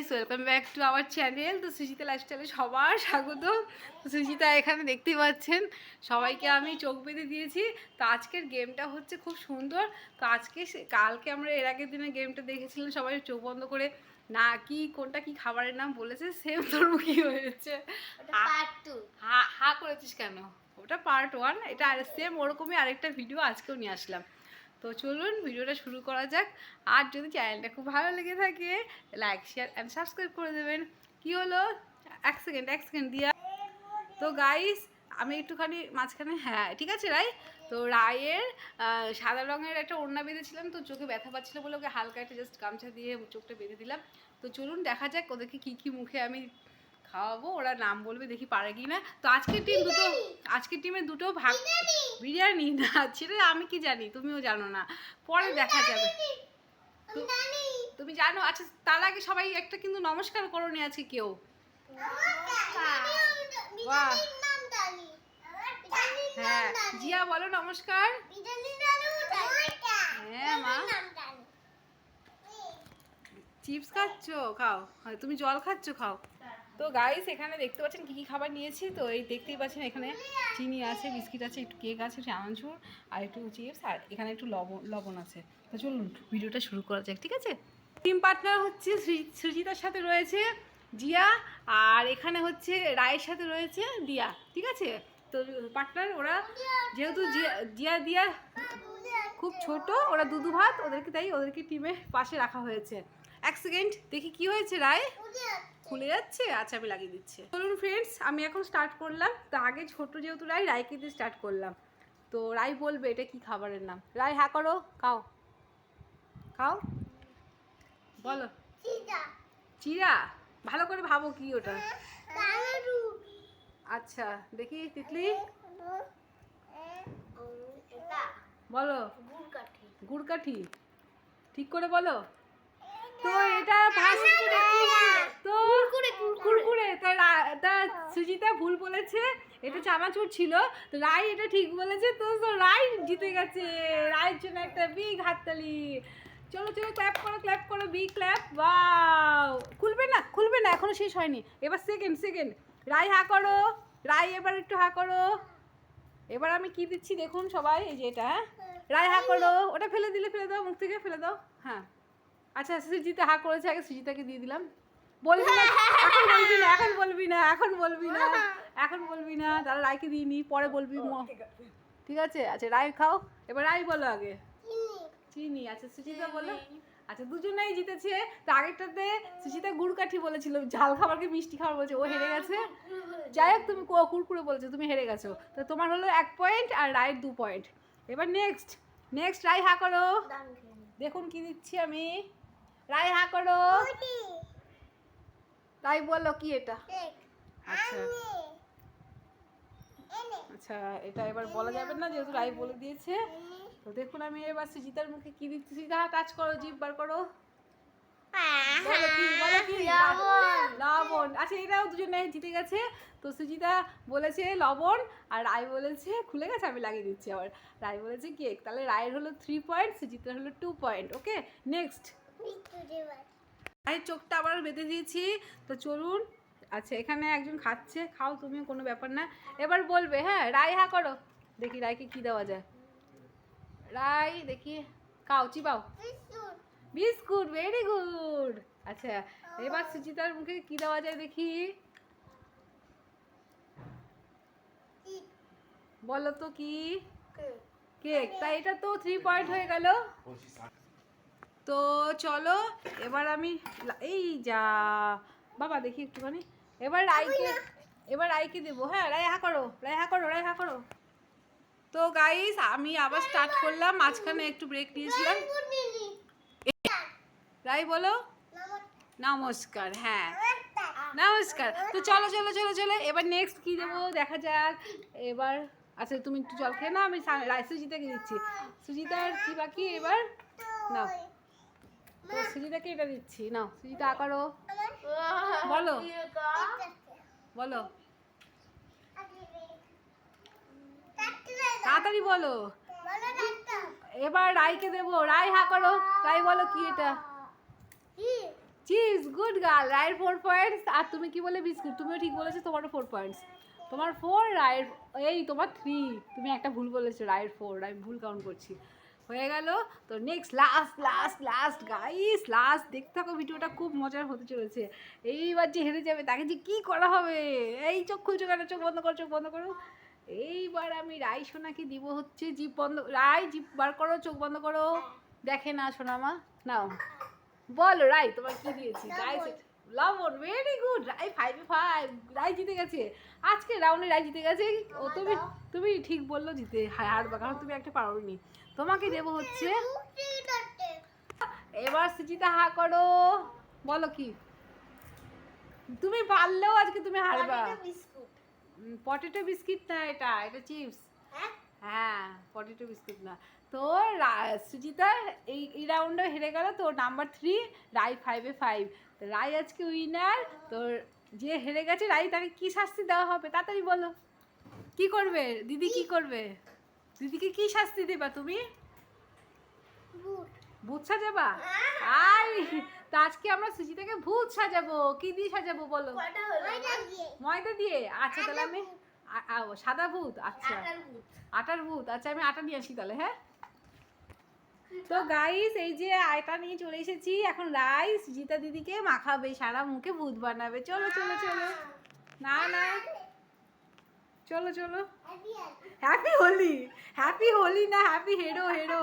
Guys welcome back to our channel তো সুজিতা লাইফস্টাইলে সবার স্বাগত। তো সুজিতা এখানে দেখতেই পাচ্ছেন সবাইকে আমি চোখ বেঁধে দিয়েছি। তো আজকের গেমটা হচ্ছে খুব সুন্দর। তো আজকে কালকে আমরা এর আগের দিনে গেমটা দেখেছিলাম সবাই চোখ বন্ধ করে না কি কোনটা কি খাবারের নাম বলেছে? সেম তোর কি হয়েছে হা হা করেছিস কেন? ওটা পার্ট ওয়ান এটা সেম ওরকমই আরেকটা ভিডিও আজকেও নিয়ে আসলাম। তো চলুন ভিডিওটা শুরু করা যাক। আর যদি চ্যানেলটা খুব ভালো লেগে থাকে লাইক শেয়ার অ্যান্ড সাবস্ক্রাইব করে দেবেন। কি হলো? এক সেকেন্ড এক সেকেন্ড দিয়া। তো গাইস আমি একটুখানি মাঝখানে হ্যাঁ ঠিক আছে, রাই? তো রায়ের সাদা রঙের একটা ওড়না বেঁধেছিলাম, তো চোখে ব্যথা পাচ্ছিল বলে ওকে হালকা একটা জাস্ট গামছা দিয়ে চোখটা বেঁধে দিলাম। তো চলুন দেখা যাক ওদেরকে কী কী মুখে আমি খাওয়াবো, ওরা নাম বলবে, দেখি পারে কি না তো আজকের টিম দুটো, আজকের টিমে দুটো ভাগ বিরিয়ানি? না সেটা আমি কি জানি? তুমিও জানো না। পরে দেখা যাবে। তুমি জানো? আচ্ছা তার আগে সবাই একটা কিন্তু নমস্কার করো আছে কেউ। হ্যাঁ জিয়া বলো নমস্কার। হ্যাঁ মা। চিপস খাচ্ছ? খাও। তুমি জল খাচ্ছ? খাও। তো গাইস এখানে দেখতে পাচ্ছেন কি কি খাবার নিয়েছি? তো এই দেখতেই পাচ্ছেন এখানে চিনি আছে, বিস্কিট আছে, একটু কেক আছে চানাচুর আর একটু চিপস, আর এখানে একটু লবণ লবণ আছে। তো চলুন ভিডিওটা শুরু করা যাক, ঠিক আছে? টিম পার্টনার হচ্ছে সৃজিতার সাথে রয়েছে জিয়া, আর এখানে হচ্ছে রায়ের সাথে রয়েছে দিয়া, ঠিক আছে? তো পার্টনার ওরা যেহেতু জিয়া জিয়া দিয়া খুব ছোট, ওরা দুধু ভাত, ওদেরকে তাই ওদেরকে টিমে পাশে রাখা হয়েছে। এক সেকেন্ড দেখি কি হয়েছে, রায়? খুলে যাচ্ছে আচ্ছা আমি লাগিয়ে দিচ্ছি। চলুন ফ্রেন্ডস আমি এখন স্টার্ট করলাম। তো আগে ছোট যেহেতু রায় রায়কে দিয়ে স্টার্ট করলাম। তো রায় বলবে এটা কি খাবারের নাম? রায় হ্যাঁ করো খাও। খাও? বলো। চিরা ভালো করে ভাবো কি ওটা। আচ্ছা দেখি তিতলি। বলো। গুড়কাঠি। ঠিক করে বলো। তো এটা তো কুরকুরে তা তা সুজিতা ভুল বলেছে। এটা চানাচুর ছিল। তো রাই এটা ঠিক বলেছে। তো তো রাই জিতে গেছে। রায়ের জন্য একটা বিগ হাততালি। চলো চলো ক্ল্যাপ করো ক্ল্যাপ করো বি ক্ল্যাপ বাও খুলবে না খুলবে না এখনও শেষ হয়নি। এবার সেকেন্ড সেকেন্ড রাই হা করো। রাই এবার একটু হা করো। এবার আমি কি দিচ্ছি দেখুন সবাই এই যে এটা হ্যাঁ? রায় হা করো। ওটা ফেলে দিলে ফেলে দাও মুখ থেকে ফেলে দাও। হ্যাঁ। আচ্ছা সুজিতা হা করেছে আগে সুজিতাকে দিয়ে দিলাম। বলবি না এখন বলবি না এখন বলবি না এখন বলবি না এখন বলবি না তারা রায়কে দিইনি পরে বলবি ম- ঠিক আছে। আচ্ছা রায় খাও। এবার রায় বলো আগে। চিনি। আচ্ছা সুচিতা বলো। আচ্ছা দুজনেই জিতেছে। তো আগেরটাতে সুচিতা গুড় কাঠি বলেছিল ঝাল খাবারকে মিষ্টি খাবার বলছে ও হেরে গেছে। যাই হোক তুমি কু- কুরকুরে বলেছ তুমি হেরে গেছো। তো তোমার হলো এক পয়েন্ট আর রায়ের দু পয়েন্ট এবার নেক্সট নেক্সট রায় হা করো। দেখুন কি দিচ্ছি আমি। রায় হা করো। রায় বলো কি এটা? আচ্ছা। আচ্ছা এটা এবার বলা যাবে না যেহেতু রায় বলে দিয়েছে। তো দেখুন আমি এবার সুজিতার মুখে কি দিচ্ছি? সুজিতা টাচ করো জিভ বার করো। লবণ। আচ্ছা এটাও দুজনে জিতে গেছে। তো সুজিতা বলেছে লবণ আর রায় বলেছে খুলে গেছে আমি লাগিয়ে দিচ্ছি আবার। রায় বলেছে কেক। তাহলে রায়ের হলো থ্রি পয়েন্ট সুজিতার হলো টু পয়েন্ট ওকে নেক্সট রায়ের চোখটা আবার বেঁধে দিয়েছি। তো চলুন আচ্ছা এখানে একজন খাচ্ছে খাও তুমিও কোনো ব্যাপার না। এবার বলবে হ্যাঁ রায় হা করো। দেখি রায়কে কি দেওয়া যায়। রায় দেখি খাও চিবাও। Biscuit very good. আচ্ছা এবার সুচিতার মুখে কি দেওয়া যায় দেখি। বলো তো কি? কেক। তাই এটা তো থ্রি পয়েন্ট হয়ে গেল। তো চলো এবার আমি এই যা বাবা দেখি একটুখানি। এবার রায়কে এবার রায়কে দেবো। হ্যাঁ রায় হা করো রায় হা করো রায় হা করো। তো গাইস আমি আবার স্টার্ট করলাম মাঝখানে একটু ব্রেক নিয়েছিলাম। রাই বলো। নমস্কার। হ্যাঁ। নমস্কার। তো চলো চলো চলো চলো এবার নেক্সট কি দেবো? দেখা যাক। এবার আচ্ছা তুমি একটু জল খেয়ে না আমি রাই সুজিতাকে দিচ্ছি। সুজিতার কি বাকি? এবার নাও। তো এটা দিচ্ছি নাও সুজিতা আকারো? বলো। বলো তাড়াতাড়ি বলো। এবার রাইকে দেবো। রাই হা করো। রাই বলো কি এটা? Guys good girl. রায়ের ফোর পয়েন্টস আর তুমি কি বলে বিস্কুট? তুমিও ঠিক বলেছ তোমারও ফোর পয়েন্টস তোমার ফোর রায়ের এই তোমার থ্রি তুমি একটা ভুল বলেছ রায়ের ফোর আমি ভুল কাউন্ট করছি। হয়ে গেল। তো next last last last guys last দেখতে থাকো ভিডিওটা খুব মজার হতে চলেছে। এইবার যে হেরে যাবে তাকে যে কি করা হবে? এই চোখ খুলছো কেন? চোখ বন্ধ করো চোখ বন্ধ করো। এইবার আমি রাই সোনাকে দিব হচ্ছে জিপ বন্ধ রাই জিপ বার করো চোখ বন্ধ করো। দেখে না সোনামা নাও। বলো রাই তোমার কি দিয়েছি? রাই লবণ very good Rai five five Rai জিতে গেছে। আজকে রাউন্ডে রাই জিতে গেছে। ও তুমি তুমি ঠিক বলল জিতে হা- হারবা কারণ তুমি একটা পারোনি। তোমাকে দেবো হচ্ছে। এবার সুচিতা হা করো। বলো কি? তুমি পারলেও আজকে তুমি হারবা। পটেটো বিস্কিট না এটা? এটা চিপস হ্যাঁ? হ্যাঁ পটেটো বিস্কুট না। তো সুচিতা এই এই রাউন্ডে হেরে গেল। তো নাম্বার থ্রি রাই ফাইভে ফাইভ তো রাই আজকে উইনার তোর যে হেরে গেছে রাই তাকে কি শাস্তি দেওয়া হবে? তাড়াতাড়ি বলো। কি করবে? দিদি কি? করবে? দিদিকে কি শাস্তি দেবা তুমি? ভূত। সাজাবা? আই তো আজকে আমরা সুচিতাকে ভূত সাজাবো। কি দিয়ে সাজাবো বলো? ময়দা দিয়ে। আচ্ছা তাহলে আমি সাদা ভূত আচ্ছা। আটার আটার ভূত আচ্ছা আমি আটা নিয়ে আসি তাহলে হ্যাঁ? তো গাইস এই যে আটা নিয়ে চলে এসেছি এখন রাইস জিতা দিদিকে মাখাবে সারা মুখে ভূত বানাবে। চলো চলো চলো। না না। চলো চলো। হ্যাপি হোলি হ্যাপি হোলি না হ্যাপি হেরো হেরো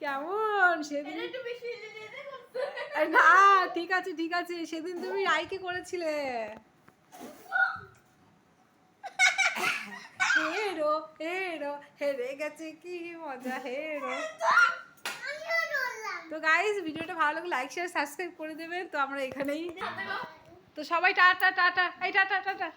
কেমন? সেদিন না ঠিক আছে ঠিক আছে। সেদিন তুমি রাইকে করেছিলে। হেরো হেরো হেরে গেছে কি মজা হেরো তো গাইস ভিডিওটা ভালো লাগলে লাইক শেয়ার সাবস্ক্রাইব করে দেবেন। তো আমরা এখানেই তো সবাই টাটা টাটা এই টাটা টাটা